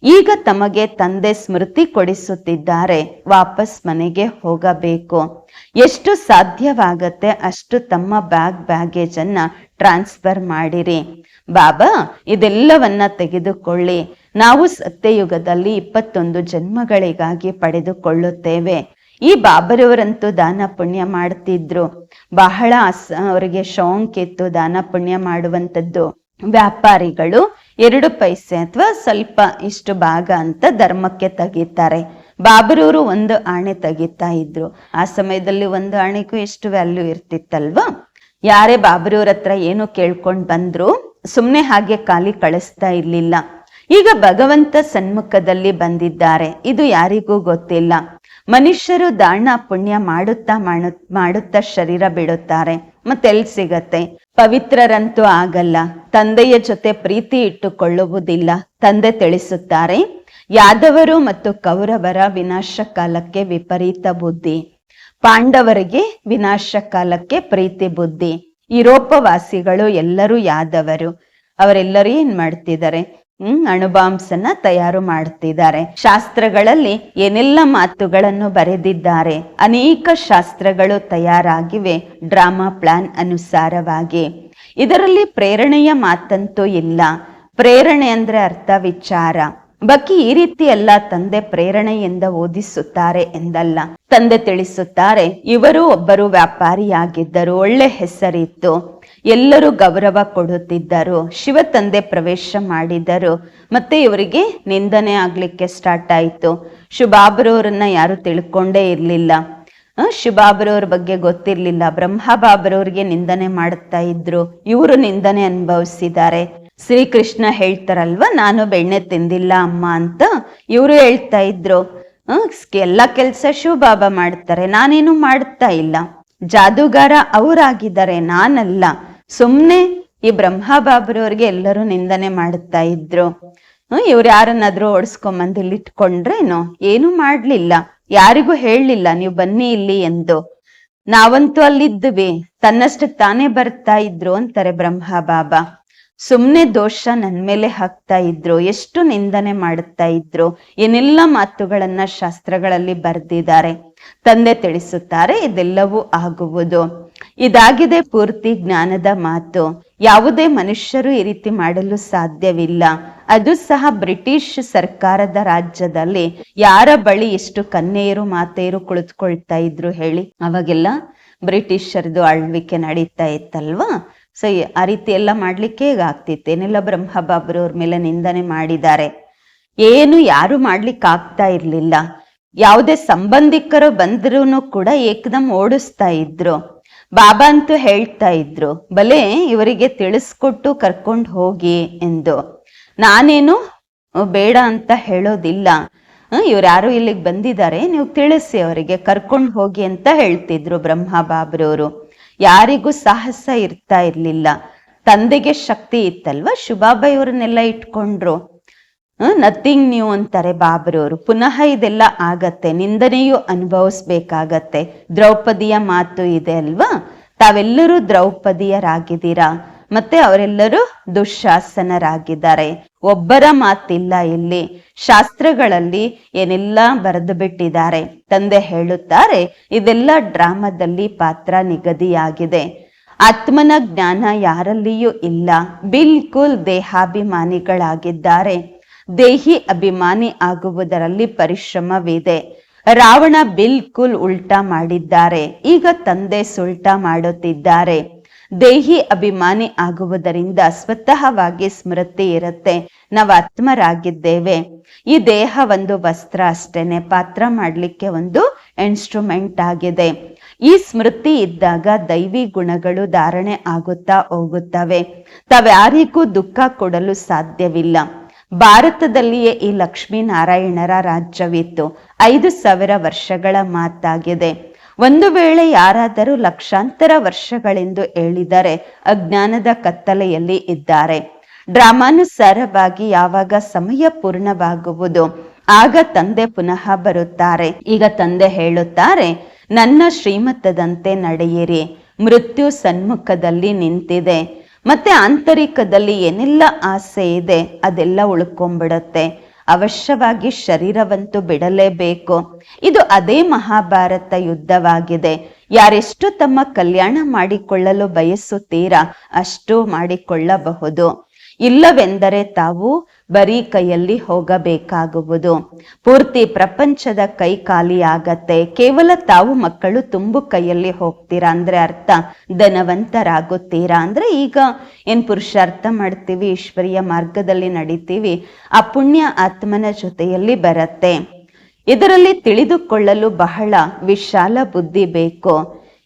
ಈಗ ತಮಗೆ ತಂದೆ ಸ್ಮೃತಿ ಕೊಡಿಸುತ್ತಿದ್ದಾರೆ. ವಾಪಸ್ ಮನೆಗೆ ಹೋಗಬೇಕು. ಎಷ್ಟು ಸಾಧ್ಯವಾಗತ್ತೆ ಅಷ್ಟು ತಮ್ಮ ಬ್ಯಾಗ್ ಬ್ಯಾಗೇಜ್ ಅನ್ನ ಟ್ರಾನ್ಸ್ಫರ್ ಮಾಡಿರಿ. ಬಾಬಾ, ಇದೆಲ್ಲವನ್ನ ತೆಗೆದುಕೊಳ್ಳಿ. ನಾವು ಸತ್ಯಯುಗದಲ್ಲಿ ಇಪ್ಪತ್ತೊಂದು ಜನ್ಮಗಳಿಗಾಗಿ ಪಡೆದುಕೊಳ್ಳುತ್ತೇವೆ. ಈ ಬಾಬರವರಂತೂ ದಾನ ಪುಣ್ಯ ಮಾಡ್ತಿದ್ರು. ಬಹಳ ಅವರಿಗೆ ಶೌಂಕ್ ಇತ್ತು ದಾನ ಪುಣ್ಯ ಮಾಡುವಂಥದ್ದು ವ್ಯಾಪಾರಿಗಳು ಎರಡು ಪೈಸೆ ಅಥವಾ ಸ್ವಲ್ಪ ಇಷ್ಟು ಭಾಗ ಅಂತ ಧರ್ಮಕ್ಕೆ ತೆಗೀತಾರೆ. ಬಾಬರೂರು ಒಂದು ಆಣೆ ತೆಗಿತಾ ಇದ್ರು. ಆ ಸಮಯದಲ್ಲಿ ಒಂದು ಆಣೆಗೂ ಎಷ್ಟು ವ್ಯಾಲ್ಯೂ ಇರ್ತಿತ್ತಲ್ವಾ? ಯಾರೇ ಬಾಬರೂರ ಹತ್ರ ಏನು ಕೇಳ್ಕೊಂಡ್ ಬಂದ್ರು ಸುಮ್ನೆ ಹಾಗೆ ಖಾಲಿ ಕಳಿಸ್ತಾ ಇರ್ಲಿಲ್ಲ. ಈಗ ಭಗವಂತ ಸನ್ಮುಖದಲ್ಲಿ ಬಂದಿದ್ದಾರೆ. ಇದು ಯಾರಿಗೂ ಗೊತ್ತಿಲ್ಲ. ಮನುಷ್ಯರು ದಾನ ಪುಣ್ಯ ಮಾಡುತ್ತಾ ಮಾಡು- ಮಾಡುತ್ತಾ ಶರೀರ ಬಿಡುತ್ತಾರೆ. ಮತ್ತೆಲ್ ಸಿಗತ್ತೆ? ಪವಿತ್ರರಂತೂ ಆಗಲ್ಲ. ತಂದೆಯ ಜೊತೆ ಪ್ರೀತಿ ಇಟ್ಟುಕೊಳ್ಳುವುದಿಲ್ಲ. ತಂದೆ ತಿಳಿಸುತ್ತಾರೆ, ಯಾದವರು ಮತ್ತು ಕೌರವರ ವಿನಾಶ ಕಾಲಕ್ಕೆ ವಿಪರೀತ ಬುದ್ಧಿ. ಪಾಂಡವರಿಗೆ ವಿನಾಶ ಕಾಲಕ್ಕೆ ಪ್ರೀತಿ ಬುದ್ಧಿ. ಯುರೋಪವಾಸಿಗಳು ಎಲ್ಲರೂ ಯಾದವರು. ಅವರೆಲ್ಲರೂ ಏನ್ ಮಾಡ್ತಿದ್ದಾರೆ? ಹ್ಮ್, ಅಣುಬಾಂಬ್ಸನ್ನ ತಯಾರು ಮಾಡ್ತಿದ್ದಾರೆ. ಶಾಸ್ತ್ರಗಳಲ್ಲಿ ಏನೆಲ್ಲ ಮಾತುಗಳನ್ನು ಬರೆದಿದ್ದಾರೆ? ಅನೇಕ ಶಾಸ್ತ್ರಗಳು ತಯಾರಾಗಿವೆ, ಡ್ರಾಮಾ ಪ್ಲಾನ್ ಅನುಸಾರವಾಗಿ. ಇದರಲ್ಲಿ ಪ್ರೇರಣೆಯ ಮಾತಂತೂ ಇಲ್ಲ. ಪ್ರೇರಣೆ ಅಂದ್ರೆ ಅರ್ಥ ವಿಚಾರ. ಬಕಿ ಈ ರೀತಿ ಎಲ್ಲ ತಂದೆ ಪ್ರೇರಣೆಯಿಂದ ಓದಿಸುತ್ತಾರೆ ಎಂದಲ್ಲ. ತಂದೆ ತಿಳಿಸುತ್ತಾರೆ ಇವರು ಒಬ್ಬರು ವ್ಯಾಪಾರಿಯಾಗಿದ್ದರು ಒಳ್ಳೆ ಹೆಸರಿತ್ತು ಎಲ್ಲರೂ ಗೌರವ ಕೊಡುತ್ತಿದ್ದರು ಶಿವ ತಂದೆ ಪ್ರವೇಶ ಮಾಡಿದರು ಮತ್ತೆ ಇವರಿಗೆ ನಿಂದನೆ ಆಗ್ಲಿಕ್ಕೆ ಸ್ಟಾರ್ಟ್ ಆಯ್ತು. ಶುಭಾಬ್ರವರನ್ನ ಯಾರು ತಿಳ್ಕೊಂಡೇ ಇರ್ಲಿಲ್ಲ. ಆ, ಶುಭಾಬರವ್ರ ಬಗ್ಗೆ ಗೊತ್ತಿರ್ಲಿಲ್ಲ. ಬ್ರಹ್ಮಬಾಬ್ರವ್ರಿಗೆ ನಿಂದನೆ ಮಾಡುತ್ತಾ ಇದ್ರು. ಇವರು ನಿಂದನೆ ಅನುಭವಿಸಿದ್ದಾರೆ. ಶ್ರೀಕೃಷ್ಣ ಹೇಳ್ತಾರಲ್ವಾ, ನಾನು ಬೆಣ್ಣೆ ತಿಂದಿಲ್ಲ ಅಮ್ಮ ಅಂತ ಇವರು ಹೇಳ್ತಾ ಇದ್ರು. ಎಲ್ಲ ಕೆಲಸ ಶಿವಬಾಬಾ ಮಾಡ್ತಾರೆ, ನಾನೇನು ಮಾಡ್ತಾ ಇಲ್ಲ. ಜಾದೂಗಾರ ಅವರಾಗಿದ್ದಾರೆ, ನಾನಲ್ಲ. ಸುಮ್ನೆ ಈ ಬ್ರಹ್ಮಬಾಬರವ್ರಿಗೆ ಎಲ್ಲರೂ ನಿಂದನೆ ಮಾಡುತ್ತಾ ಇದ್ರು. ಇವ್ರು ಯಾರನ್ನಾದ್ರೂ ಓಡಿಸ್ಕೊಂಬಂದು ಇಟ್ಕೊಂಡ್ರೇನು? ಏನು ಮಾಡ್ಲಿಲ್ಲ. ಯಾರಿಗೂ ಹೇಳಲಿಲ್ಲ, ನೀವು ಬನ್ನಿ ಇಲ್ಲಿ ಎಂದು. ನಾವಂತೂ ಅಲ್ಲಿದ್ವಿ ತನ್ನಷ್ಟು ತಾನೇ ಬರ್ತಾ ಇದ್ರು ಅಂತಾರೆ ಬ್ರಹ್ಮ ಬಾಬಾ ಸುಮ್ನೆ ದೋಷ ನನ್ ಮೇಲೆ ಹಾಕ್ತಾ ಇದ್ರು? ಎಷ್ಟು ನಿಂದನೆ ಮಾಡುತ್ತಾ ಇದ್ರು? ಏನೆಲ್ಲ ಮಾತುಗಳನ್ನ ಶಾಸ್ತ್ರಗಳಲ್ಲಿ ಬರೆದಿದ್ದಾರೆ? ತಂದೆ ತಿಳಿಸುತ್ತಾರೆ, ಇದೆಲ್ಲವೂ ಆಗುವುದು. ಇದಾಗಿದೆ ಪೂರ್ತಿ ಜ್ಞಾನದ ಮಾತು. ಯಾವುದೇ ಮನುಷ್ಯರು ಈ ರೀತಿ ಮಾಡಲು ಸಾಧ್ಯವಿಲ್ಲ. ಅದು ಸಹ ಬ್ರಿಟಿಷ್ ಸರ್ಕಾರದ ರಾಜ್ಯದಲ್ಲಿ. ಯಾರ ಬಳಿ ಎಷ್ಟು ಕನ್ಯೆಯರು, ಮಾತೆಯರು ಕುಳಿತುಕೊಳ್ತಾ ಇದ್ರು ಹೇಳಿ. ಅವಾಗೆಲ್ಲ ಬ್ರಿಟಿಷರದು ಆಳ್ವಿಕೆ ನಡೀತಾ ಇತ್ತಲ್ವಾ? ಸೊ ಆ ರೀತಿ ಎಲ್ಲ ಮಾಡ್ಲಿಕ್ಕೆ ಈಗ ಆಗ್ತಿತ್ತು. ಏನೆಲ್ಲ ಬ್ರಹ್ಮಬಾಬ್ರವ್ರ ಮೇಲೆ ನಿಂದನೆ ಮಾಡಿದ್ದಾರೆ. ಏನು ಯಾರು ಮಾಡ್ಲಿಕ್ಕೆ ಆಗ್ತಾ ಇರ್ಲಿಲ್ಲ. ಯಾವುದೇ ಸಂಬಂಧಿಕರು ಬಂದ್ರೂ ಕೂಡ ಏಕದಮ್ ಓಡಿಸ್ತಾ ಇದ್ರು. ಬಾಬಾ ಅಂತೂ ಹೇಳ್ತಾ ಇದ್ರು, ಬಲೆ, ಇವರಿಗೆ ತಿಳಿಸ್ಕೊಟ್ಟು ಕರ್ಕೊಂಡು ಹೋಗಿ ಎಂದು. ನಾನೇನು ಬೇಡ ಅಂತ ಹೇಳೋದಿಲ್ಲ. ಇವ್ರು ಯಾರು ಇಲ್ಲಿಗೆ ಬಂದಿದ್ದಾರೆ, ನೀವು ತಿಳಿಸಿ ಅವರಿಗೆ, ಕರ್ಕೊಂಡು ಹೋಗಿ ಅಂತ ಹೇಳ್ತಿದ್ರು ಬ್ರಹ್ಮ ಬಾಬ್ರವರು ಯಾರಿಗೂ ಸಾಹಸ ಇರ್ತಾ ಇರ್ಲಿಲ್ಲ. ತಂದೆಗೆ ಶಕ್ತಿ ಇತ್ತಲ್ವಾ? ಶುಭಾಬಾಯಿ ಅವ್ರನ್ನೆಲ್ಲ ಇಟ್ಕೊಂಡ್ರು ನಥಿಂಗ್ ನ್ಯೂ ಅಂತಾರೆ ಬಾಬ್ರವರು ಪುನಃ ಇದೆಲ್ಲ ಆಗತ್ತೆ. ನಿಂದನೆಯೂ ಅನುಭವಿಸ್ಬೇಕಾಗತ್ತೆ. ದ್ರೌಪದಿಯ ಮಾತು ಇದೆ ಅಲ್ವಾ? ತಾವೆಲ್ಲರೂ ದ್ರೌಪದಿಯರಾಗಿದ್ದೀರಾ? ಮತ್ತೆ ಅವರೆಲ್ಲರೂ ದುಶಾಸನರಾಗಿದ್ದಾರೆ. ಒಬ್ಬರ ಮಾತಿಲ್ಲ ಇಲ್ಲಿ. ಶಾಸ್ತ್ರಗಳಲ್ಲಿ ಏನೆಲ್ಲ ಬರೆದು ಬಿಟ್ಟಿದ್ದಾರೆ ತಂದೆ ಹೇಳುತ್ತಾರೆ, ಇದೆಲ್ಲ ಡ್ರಾಮಾದಲ್ಲಿ ಪಾತ್ರ ನಿಗದಿಯಾಗಿದೆ. ಆತ್ಮನ ಜ್ಞಾನ ಯಾರಲ್ಲಿಯೂ ಇಲ್ಲ. ಬಿಲ್ಕುಲ್ ದೇಹಾಭಿಮಾನಿಗಳಾಗಿದ್ದಾರೆ. ದೇಹಿ ಅಭಿಮಾನಿ ಆಗುವುದರಲ್ಲಿ ಪರಿಶ್ರಮವಿದೆ. ರಾವಣ ಬಿಲ್ಕುಲ್ ಉಲ್ಟಾ ಮಾಡಿದ್ದಾರೆ. ಈಗ ತಂದೆ ಸುಲ್ಟಾ ಮಾಡುತ್ತಿದ್ದಾರೆ. ದೇಹಿ ಅಭಿಮಾನಿ ಆಗುವುದರಿಂದ ಸ್ವತಃವಾಗಿ ಸ್ಮೃತಿ ಇರುತ್ತೆ. ನಾವು ಆತ್ಮರಾಗಿದ್ದೇವೆ. ಈ ದೇಹ ಒಂದು ವಸ್ತ್ರ ಅಷ್ಟೇನೆ. ಪಾತ್ರ ಮಾಡಲಿಕ್ಕೆ ಒಂದು ಇನ್ಸ್ಟ್ರೂಮೆಂಟ್ ಆಗಿದೆ. ಈ ಸ್ಮೃತಿ ಇದ್ದಾಗ ದೈವಿ ಗುಣಗಳು ಧಾರಣೆ ಆಗುತ್ತಾ ಹೋಗುತ್ತವೆ. ತಾವ್ಯಾರಿಗೂ ದುಃಖ ಕೊಡಲು ಸಾಧ್ಯವಿಲ್ಲ. ಭಾರತದಲ್ಲಿಯೇ ಈ ಲಕ್ಷ್ಮೀನಾರಾಯಣರ ರಾಜ್ಯವಿತ್ತು. ಐದು ಸಾವಿರ ವರ್ಷಗಳ ಮಾತಾಗಿದೆ. ಒಂದು ವೇಳೆ ಯಾರಾದರೂ ಲಕ್ಷಾಂತರ ವರ್ಷಗಳೆಂದು ಹೇಳಿದರೆ ಅಜ್ಞಾನದ ಕತ್ತಲೆಯಲ್ಲಿ ಇದ್ದಾರೆ. ಡ್ರಾಮಾನುಸಾರವಾಗಿ ಯಾವಾಗ ಸಮಯ ಪೂರ್ಣವಾಗುವುದು, ಆಗ ತಂದೆ ಪುನಃ ಬರುತ್ತಾರೆ. ಈಗ ತಂದೆ ಹೇಳುತ್ತಾರೆ, ನನ್ನ ಶ್ರೀಮತದಂತೆ ನಡೆಯಿರಿ. ಮೃತ್ಯು ಸನ್ಮುಖದಲ್ಲಿ ನಿಂತಿದೆ. ಮತ್ತೆ ಆಂತರಿಕದಲ್ಲಿ ಏನೆಲ್ಲ ಆಸೆ ಇದೆ, ಅದೆಲ್ಲ ಉಳ್ಕೊಂಡ್ಬಿಡತ್ತೆ ಅವಶ್ಯವಾಗಿ ಶರೀರವಂತೂ ಬಿಡಲೇಬೇಕು. ಇದು ಅದೇ ಮಹಾಭಾರತ ಯುದ್ಧವಾಗಿದೆ. ಯಾರೆಷ್ಟು ತಮ್ಮ ಕಲ್ಯಾಣ ಮಾಡಿಕೊಳ್ಳಲು ಬಯಸುತ್ತೀರಾ ಅಷ್ಟು ಮಾಡಿಕೊಳ್ಳಬಹುದು. ಇಲ್ಲವೆಂದರೆ ತಾವು ಬರೀ ಕೈಯಲ್ಲಿ ಹೋಗಬೇಕಾಗುವುದು. ಪೂರ್ತಿ ಪ್ರಪಂಚದ ಕೈ ಖಾಲಿ ಆಗತ್ತೆ ಕೇವಲ ತಾವು ಮಕ್ಕಳು ತುಂಬು ಕೈಯಲ್ಲಿ ಹೋಗ್ತೀರಾ ಅಂದ್ರೆ ಅರ್ಥ. ಧನವಂತರಾಗುತ್ತೀರಾ ಅಂದ್ರೆ ಈಗ ಏನ್ ಪುರುಷಾರ್ಥ ಮಾಡ್ತೀವಿ, ಈಶ್ವರಿಯ ಮಾರ್ಗದಲ್ಲಿ ನಡಿತೀವಿ. ಆ ಪುಣ್ಯ ಆತ್ಮನ ಜೊತೆಯಲ್ಲಿ ಬರತ್ತೆ. ಇದರಲ್ಲಿ ತಿಳಿದುಕೊಳ್ಳಲು ಬಹಳ ವಿಶಾಲ ಬುದ್ಧಿ ಬೇಕು.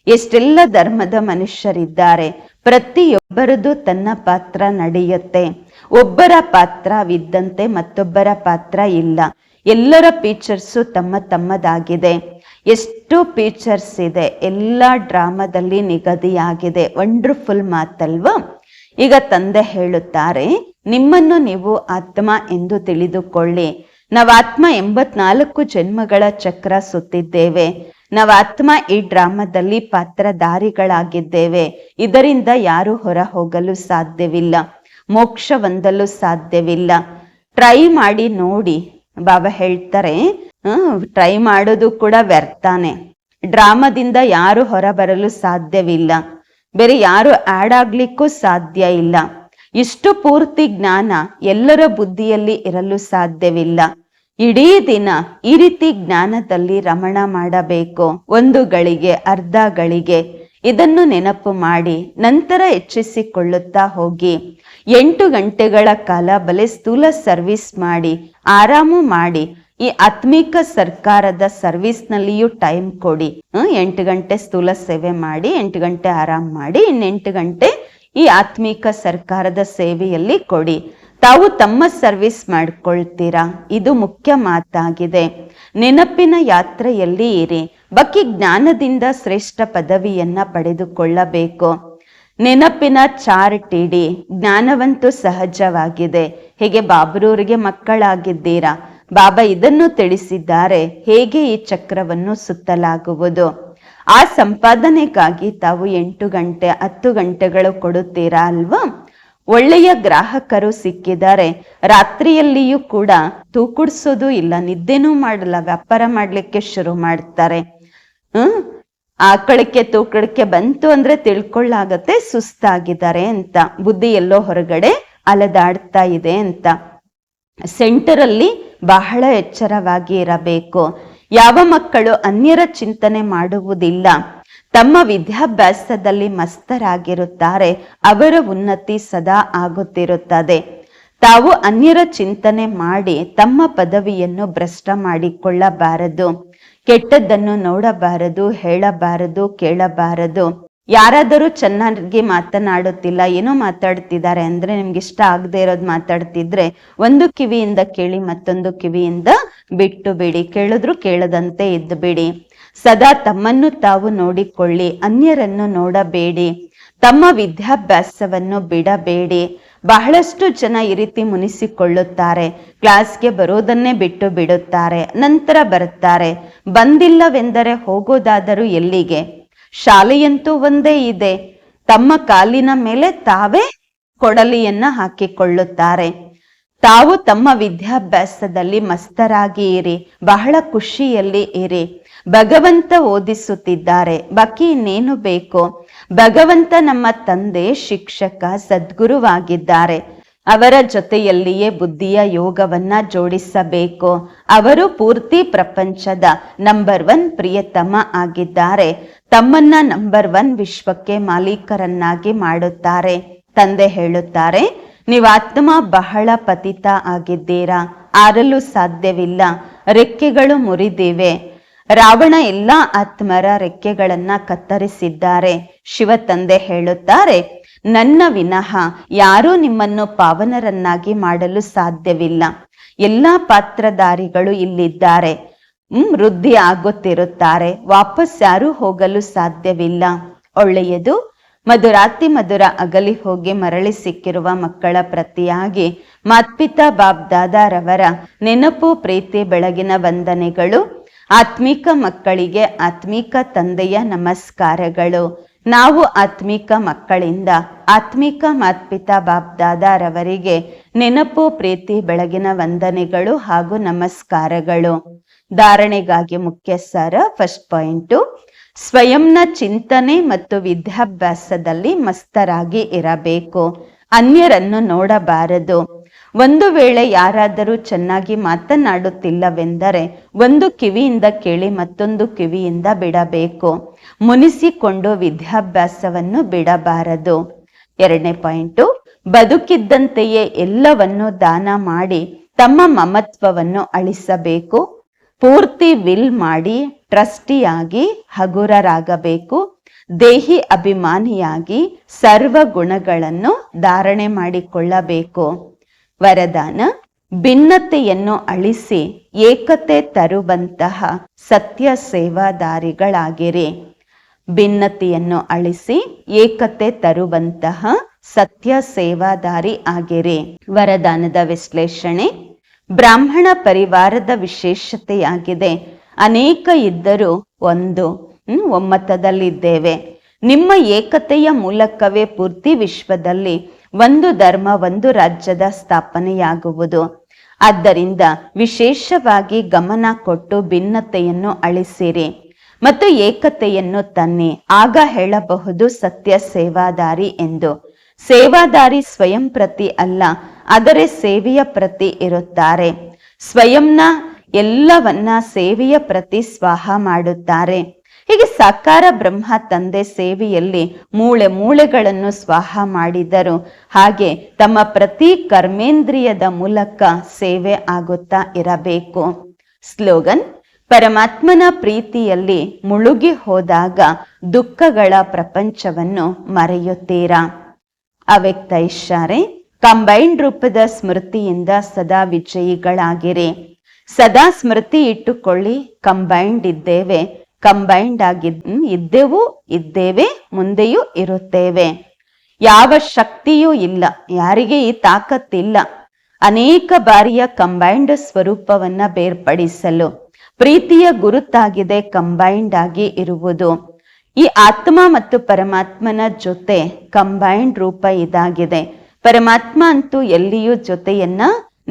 ಎಷ್ಟೆಲ್ಲ ಧರ್ಮದ ಮನುಷ್ಯರಿದ್ದಾರೆ. ಪ್ರತಿಯೊಬ್ಬರದು ತನ್ನ ಪಾತ್ರ ನಡೆಯುತ್ತೆ. ಒಬ್ಬರ ಪಾತ್ರವಿದ್ದಂತೆ ಮತ್ತೊಬ್ಬರ ಪಾತ್ರ ಇಲ್ಲ. ಎಲ್ಲರ ಫೀಚರ್ಸು ತಮ್ಮ ತಮ್ಮದಾಗಿದೆ. ಎಷ್ಟು ಫೀಚರ್ಸ್ ಇದೆ, ಎಲ್ಲ ಡ್ರಾಮಾದಲ್ಲಿ ನಿಗದಿಯಾಗಿದೆ. ವಂಡರ್ಫುಲ್ ಮಾತಲ್ವಾ? ಈಗ ತಂದೆ ಹೇಳುತ್ತಾರೆ, ನಿಮ್ಮನ್ನು ನೀವು ಆತ್ಮ ಎಂದು ತಿಳಿದುಕೊಳ್ಳಿ. ನಾವು ಆತ್ಮ ಎಂಬತ್ನಾಲ್ಕು ಜನ್ಮಗಳ ಚಕ್ರ ಸುತ್ತಿದ್ದೇವೆ. ನಾವಾತ್ಮ ಈ ಡ್ರಾಮಾದಲ್ಲಿ ಪಾತ್ರಧಾರಿಗಳಾಗಿದ್ದೇವೆ. ಇದರಿಂದ ಯಾರು ಹೊರ ಹೋಗಲು ಸಾಧ್ಯವಿಲ್ಲ. ಮೋಕ್ಷ ಹೊಂದಲು ಸಾಧ್ಯವಿಲ್ಲ. ಟ್ರೈ ಮಾಡಿ ನೋಡಿ. ಬಾಬಾ ಹೇಳ್ತಾರೆ ಟ್ರೈ ಮಾಡೋದು ಕೂಡ ವ್ಯರ್ಥಾನೆ. ಡ್ರಾಮಾದಿಂದ ಯಾರು ಹೊರಬರಲು ಸಾಧ್ಯವಿಲ್ಲ. ಬೇರೆ ಯಾರು ಆಡ್ ಆಗ್ಲಿಕ್ಕೂ ಸಾಧ್ಯ ಇಲ್ಲ. ಇಷ್ಟು ಪೂರ್ತಿ ಜ್ಞಾನ ಎಲ್ಲರ ಬುದ್ಧಿಯಲ್ಲಿ ಇರಲು ಸಾಧ್ಯವಿಲ್ಲ. ಇಡೀ ದಿನ ಈ ರೀತಿ ಜ್ಞಾನದಲ್ಲಿ ರಮಣ ಮಾಡಬೇಕು. ಒಂದು ಗಳಿಗೆ, ಅರ್ಧ ಗಳಿಗೆ ಇದನ್ನು ನೆನಪು ಮಾಡಿ, ನಂತರ ಹೆಚ್ಚಿಸಿಕೊಳ್ಳುತ್ತಾ ಹೋಗಿ. ಎಂಟು ಗಂಟೆಗಳ ಕಾಲ ಬಲೆ ಸ್ಥೂಲ ಸರ್ವಿಸ್ ಮಾಡಿ, ಆರಾಮು ಮಾಡಿ, ಈ ಆತ್ಮಿಕ ಸರ್ಕಾರದ ಸರ್ವಿಸ್ನಲ್ಲಿಯೂ ಟೈಮ್ ಕೊಡಿ. ಎಂಟು ಗಂಟೆ ಸ್ಥೂಲ ಸೇವೆ ಮಾಡಿ, ಎಂಟು ಗಂಟೆ ಆರಾಮ್ ಮಾಡಿ, ಇನ್ನೆಂಟು ಗಂಟೆ ಈ ಆತ್ಮಿಕ ಸರ್ಕಾರದ ಸೇವೆಯಲ್ಲಿ ಕೊಡಿ. ತಾವು ತಮ್ಮ ಸರ್ವಿಸ್ ಮಾಡ್ಕೊಳ್ತೀರಾ? ಇದು ಮುಖ್ಯ ಮಾತಾಗಿದೆ. ನೆನಪಿನ ಯಾತ್ರೆಯಲ್ಲಿ ಇರಿ. ಬಕ್ಕಿ ಜ್ಞಾನದಿಂದ ಶ್ರೇಷ್ಠ ಪದವಿಯನ್ನ ಪಡೆದುಕೊಳ್ಳಬೇಕು. ನೆನಪಿನ ಚಾರ್ಟ್ ಇಡಿ. ಜ್ಞಾನವಂತೂ ಸಹಜವಾಗಿದೆ. ಹೇಗೆ ಬಾಬ್ರೂರಿಗೆ ಮಕ್ಕಳಾಗಿದ್ದೀರಾ? ಬಾಬಾ ಇದನ್ನು ತಿಳಿಸಿದ್ದಾರೆ. ಹೇಗೆ ಈ ಚಕ್ರವನ್ನು ಸುತ್ತಲಾಗುವುದು? ಆ ಸಂಪಾದನೆಗಾಗಿ ತಾವು ಎಂಟು ಗಂಟೆ, ಹತ್ತು ಗಂಟೆಗಳು ಕೊಡುತ್ತೀರಾ ಅಲ್ವಾ? ಒಳ್ಳೆಯ ಗ್ರಾಹಕರು ಸಿಕ್ಕಿದ್ದಾರೆ. ರಾತ್ರಿಯಲ್ಲಿಯೂ ಕೂಡ ತೂಕುಡ್ಸೋದು ಇಲ್ಲ, ನಿದ್ದೆನೂ ಮಾಡಲ್ಲ, ವ್ಯಾಪಾರ ಮಾಡ್ಲಿಕ್ಕೆ ಶುರು ಮಾಡ್ತಾರೆ. ಹ್ಮ್? ಆಕಳಕ್ಕೆ ತೂಕಡಿಕೆ ಬಂತು ಅಂದ್ರೆ ತಿಳ್ಕೊಳ್ಳಾಗತ್ತೆ, ಸುಸ್ತಾಗಿದ್ದಾರೆ ಅಂತ. ಬುದ್ಧಿ ಎಲ್ಲೋ ಹೊರಗಡೆ ಅಲದಾಡ್ತಾ ಇದೆ ಅಂತ. ಸೆಂಟರ್ ಅಲ್ಲಿ ಬಹಳ ಎಚ್ಚರವಾಗಿ ಇರಬೇಕು. ಯಾವ ಮಕ್ಕಳು ಅನ್ಯರ ಚಿಂತನೆ ಮಾಡುವುದಿಲ್ಲ. ತಮ್ಮ ವಿದ್ಯಾಭ್ಯಾಸದಲ್ಲಿ ಮಸ್ತರಾಗಿರುತ್ತಾರೆ, ಅವರ ಉನ್ನತಿ ಸದಾ ಆಗುತ್ತಿರುತ್ತದೆ. ತಾವು ಅನ್ಯರ ಚಿಂತನೆ ಮಾಡಿ ತಮ್ಮ ಪದವಿಯನ್ನು ಭ್ರಷ್ಟ ಮಾಡಿಕೊಳ್ಳಬಾರದು. ಕೆಟ್ಟದ್ದನ್ನು ನೋಡಬಾರದು, ಹೇಳಬಾರದು, ಕೇಳಬಾರದು. ಯಾರಾದರೂ ಚೆನ್ನಾಗಿ ಮಾತನಾಡುತ್ತಿಲ್ಲ, ಏನೋ ಮಾತಾಡ್ತಿದ್ದಾರೆ ಅಂದ್ರೆ ನಿಮ್ಗೆ ಇಷ್ಟ ಆಗದೆ ಇರೋದು ಮಾತಾಡ್ತಿದ್ರೆ ಒಂದು ಕಿವಿಯಿಂದ ಕೇಳಿ ಮತ್ತೊಂದು ಕಿವಿಯಿಂದ ಬಿಟ್ಟು ಬಿಡಿ. ಕೇಳಿದ್ರು ಕೇಳದಂತೆ ಇದ್ದು ಬಿಡಿ. ಸದಾ ತಮ್ಮನ್ನು ತಾವು ನೋಡಿಕೊಳ್ಳಿ, ಅನ್ಯರನ್ನು ನೋಡಬೇಡಿ, ತಮ್ಮ ವಿದ್ಯಾಭ್ಯಾಸವನ್ನು ಬಿಡಬೇಡಿ. ಬಹಳಷ್ಟು ಜನ ಈ ರೀತಿ ಮುನಿಸಿಕೊಳ್ಳುತ್ತಾರೆ, ಕ್ಲಾಸ್ಗೆ ಬರೋದನ್ನೇ ಬಿಟ್ಟು ಬಿಡುತ್ತಾರೆ, ನಂತರ ಬರುತ್ತಾರೆ. ಬಂದಿಲ್ಲವೆಂದರೆ ಹೋಗೋದಾದರೂ ಎಲ್ಲಿಗೆ? ಶಾಲೆಯಂತೂ ಒಂದೇ ಇದೆ, ತಮ್ಮ ಕಾಲಿನ ಮೇಲೆ ತಾವೇ ಕೊಡಲಿಯನ್ನ ಹಾಕಿಕೊಳ್ಳುತ್ತಾರೆ. ತಾವು ತಮ್ಮ ವಿದ್ಯಾಭ್ಯಾಸದಲ್ಲಿ ಮಸ್ತರಾಗಿ ಇರಿ, ಬಹಳ ಖುಷಿಯಲ್ಲಿ ಇರಿ. ಭಗವಂತ ಓದಿಸುತ್ತಿದ್ದಾರೆ. ಬಾಕಿ ಇನ್ನೇನು ಬೇಕು? ಭಗವಂತ ನಮ್ಮ ತಂದೆ, ಶಿಕ್ಷಕ, ಸದ್ಗುರುವಾಗಿದ್ದಾರೆ. ಅವರ ಜೊತೆಯಲ್ಲಿಯೇ ಬುದ್ಧಿಯ ಯೋಗವನ್ನ ಜೋಡಿಸಬೇಕು. ಅವರು ಪೂರ್ತಿ ಪ್ರಪಂಚದ ನಂಬರ್ ಒನ್ ಪ್ರಿಯತಮ ಆಗಿದ್ದಾರೆ. ತಮ್ಮನ್ನ ನಂಬರ್ ಒನ್ ವಿಶ್ವಕ್ಕೆ ಮಾಲೀಕರನ್ನಾಗಿ ಮಾಡುತ್ತಾರೆ. ತಂದೆ ಹೇಳುತ್ತಾರೆ ನೀವಾತ್ಮ ಬಹಳ ಪತಿತ ಆಗಿದ್ದೀರಾ. ಆರಲು ಸಾಧ್ಯವಿಲ್ಲ. ರೆಕ್ಕೆಗಳು ಮುರಿದಿವೆ. ರಾವಣ ಎಲ್ಲ ಆತ್ಮರ ರೆಕ್ಕೆಗಳನ್ನ ಕತ್ತರಿಸಿದ್ದಾರೆ. ಶಿವ ತಂದೆ ಹೇಳುತ್ತಾರೆ, ನನ್ನ ವಿನಃ ಯಾರೂ ನಿಮ್ಮನ್ನು ಪಾವನರನ್ನಾಗಿ ಮಾಡಲು ಸಾಧ್ಯವಿಲ್ಲ. ಎಲ್ಲಾ ಪಾತ್ರಧಾರಿಗಳು ಇಲ್ಲಿದ್ದಾರೆ. ಹ್ಮ್ ವೃದ್ಧಿ ಆಗುತ್ತಿರುತ್ತಾರೆ. ವಾಪಸ್ ಯಾರೂ ಹೋಗಲು ಸಾಧ್ಯವಿಲ್ಲ. ಒಳ್ಳೆಯದು. ಮಧುರಾತಿ ಮಧುರ ಅಗಲಿ ಹೋಗಿ ಮರಳಿ ಸಿಕ್ಕಿರುವ ಮಕ್ಕಳ ಪ್ರತಿಯಾಗಿ ಮಾತ್ಪಿತಾ ಬಾಬ್ ದಾದಾರವರ ನೆನಪು ಪ್ರೀತಿ ಬೆಳಗಿನ ವಂದನೆಗಳು. ಆತ್ಮಿಕ ಮಕ್ಕಳಿಗೆ ಆತ್ಮಿಕ ತಂದೆಯ ನಮಸ್ಕಾರಗಳು. ನಾವು ಆತ್ಮಿಕ ಮಕ್ಕಳಿಂದ ಆತ್ಮಿಕ ಮಾತ್ಪಿತಾ ಬಾಬ್ದಾದಾರವರಿಗೆ ನೆನಪು, ಪ್ರೀತಿ, ಬೆಳಗಿನ ವಂದನೆಗಳು ಹಾಗೂ ನಮಸ್ಕಾರಗಳು. ಧಾರಣೆಗಾಗಿ ಮುಖ್ಯ ಸಾರ ಫಸ್ಟ್ ಪಾಯಿಂಟು ಸ್ವಯಂನ ಚಿಂತನೆ ಮತ್ತು ವಿದ್ಯಾಭ್ಯಾಸದಲ್ಲಿ ಮಸ್ತರಾಗಿ ಇರಬೇಕು. ಅನ್ಯರನ್ನು ನೋಡಬಾರದು. ಒಂದು ವೇಳೆ ಯಾರಾದರೂ ಚೆನ್ನಾಗಿ ಮಾತನಾಡುತ್ತಿಲ್ಲವೆಂದರೆ ಒಂದು ಕಿವಿಯಿಂದ ಕೇಳಿ ಮತ್ತೊಂದು ಕಿವಿಯಿಂದ ಬಿಡಬೇಕು. ಮುನಿಸಿಕೊಂಡು ವಿದ್ಯಾಭ್ಯಾಸವನ್ನು ಬಿಡಬಾರದು. ಎರಡನೇ ಪಾಯಿಂಟು, ಬದುಕಿದ್ದಂತೆಯೇ ಎಲ್ಲವನ್ನು ದಾನ ಮಾಡಿ ತಮ್ಮ ಮಮತ್ವವನ್ನು ಅಳಿಸಬೇಕು. ಪೂರ್ತಿ ವಿಲ್ ಮಾಡಿ ಟ್ರಸ್ಟಿಯಾಗಿ ಹಗುರರಾಗಬೇಕು. ದೇಹಿ ಅಭಿಮಾನಿಯಾಗಿ ಸರ್ವ ಗುಣಗಳನ್ನು ಧಾರಣೆ ಮಾಡಿಕೊಳ್ಳಬೇಕು. ವರದಾನ, ಭಿನ್ನತೆಯನ್ನು ಅಳಿಸಿ ಏಕತೆ ತರುವಂತಹ ಸತ್ಯ ಸೇವಾದಾರಿಗಳಾಗಿರಿ. ಭಿನ್ನತೆಯನ್ನು ಅಳಿಸಿ ಏಕತೆ ತರುವಂತಹ ಸತ್ಯ ಸೇವಾದಾರಿ ಆಗಿರಿ. ವರದಾನದ ವಿಶ್ಲೇಷಣೆ, ಬ್ರಾಹ್ಮಣ ಪರಿವಾರದ ವಿಶೇಷತೆಯಾಗಿದೆ. ಅನೇಕ ಇದ್ದರೂ ಒಂದು ಒಮ್ಮತದಲ್ಲಿದ್ದೇವೆ. ನಿಮ್ಮ ಏಕತೆಯ ಮೂಲಕವೇ ಪೂರ್ತಿ ವಿಶ್ವದಲ್ಲಿ ಒಂದು ಧರ್ಮ, ಒಂದು ರಾಜ್ಯದ ಸ್ಥಾಪನೆಯಾಗುವುದು. ಆದ್ದರಿಂದ ವಿಶೇಷವಾಗಿ ಗಮನ ಕೊಟ್ಟು ಭಿನ್ನತೆಯನ್ನು ಅಳಿಸಿರಿ ಮತ್ತು ಏಕತೆಯನ್ನು ತನ್ನಿ. ಆಗ ಹೇಳಬಹುದು ಸತ್ಯ ಸೇವಾದಾರಿ ಎಂದು. ಸೇವಾದಾರಿ ಸ್ವಯಂ ಪ್ರತಿ ಅಲ್ಲ, ಆದರೆ ಸೇವೆಯ ಪ್ರತಿ ಇರುತ್ತಾರೆ. ಸ್ವಯಂನ ಎಲ್ಲವನ್ನ ಸೇವೆಯ ಪ್ರತಿ ಸ್ವಾಹ ಮಾಡುತ್ತಾರೆ. ಹೀಗೆ ಸಾಕಾರ ಬ್ರಹ್ಮ ತಂದೆ ಸೇವೆಯಲ್ಲಿ ಮೂಳೆ ಮೂಳೆಗಳನ್ನು ಸ್ವಾಹ ಮಾಡಿದರು. ಹಾಗೆ ತಮ್ಮ ಪ್ರತಿ ಕರ್ಮೇಂದ್ರಿಯದ ಮೂಲಕ ಸೇವೆ ಆಗುತ್ತಾ ಇರಬೇಕು. ಸ್ಲೋಗನ್, ಪರಮಾತ್ಮನ ಪ್ರೀತಿಯಲ್ಲಿ ಮುಳುಗಿ ಹೋದಾಗ ದುಃಖಗಳ ಪ್ರಪಂಚವನ್ನು ಮರೆಯುತ್ತೀರಾ? ಅವ್ಯಕ್ತ ಇಶಾರೆ ಕಂಬೈನ್ಡ್ ರೂಪದ ಸ್ಮೃತಿಯಿಂದ ಸದಾ ವಿಜಯಿಗಳಾಗಿರಿ. ಸದಾ ಸ್ಮೃತಿ ಇಟ್ಟುಕೊಳ್ಳಿ, ಕಂಬೈನ್ಡ್ ಇದ್ದೇವೆ. ಕಂಬೈನ್ಡ್ ಆಗಿ ಇದ್ದೆವು, ಇದ್ದೇವೆ, ಮುಂದೆಯೂ ಇರುತ್ತೇವೆ. ಯಾವ ಶಕ್ತಿಯೂ ಇಲ್ಲ, ಯಾರಿಗೆ ಈ ತಾಕತ್ತಿಲ್ಲ. ಅನೇಕ ಬಾರಿಯ ಕಂಬೈನ್ಡ್ ಸ್ವರೂಪವನ್ನ ಬೇರ್ಪಡಿಸಲು ಪ್ರೀತಿಯ ಗುರುತಾಗಿದೆ ಕಂಬೈನ್ಡ್ ಆಗಿ ಇರುವುದು. ಈ ಆತ್ಮ ಮತ್ತು ಪರಮಾತ್ಮನ ಜೊತೆ ಕಂಬೈನ್ಡ್ ರೂಪ ಇದಾಗಿದೆ. ಪರಮಾತ್ಮ ಅಂತೂ ಎಲ್ಲಿಯೂ ಜೊತೆಯನ್ನ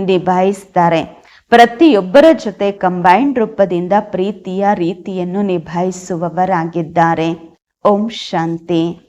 ನಿಭಾಯಿಸ್ತಾರೆ. ಪ್ರತಿಯೊಬ್ಬರ ಜೊತೆ ಕಂಬೈನ್ಡ್ ರೂಪದಿಂದ ಪ್ರೀತಿಯ ರೀತಿಯನ್ನು ನಿಭಾಯಿಸುವವರಾಗಿದ್ದಾರೆ. ಓಂ ಶಾಂತಿ.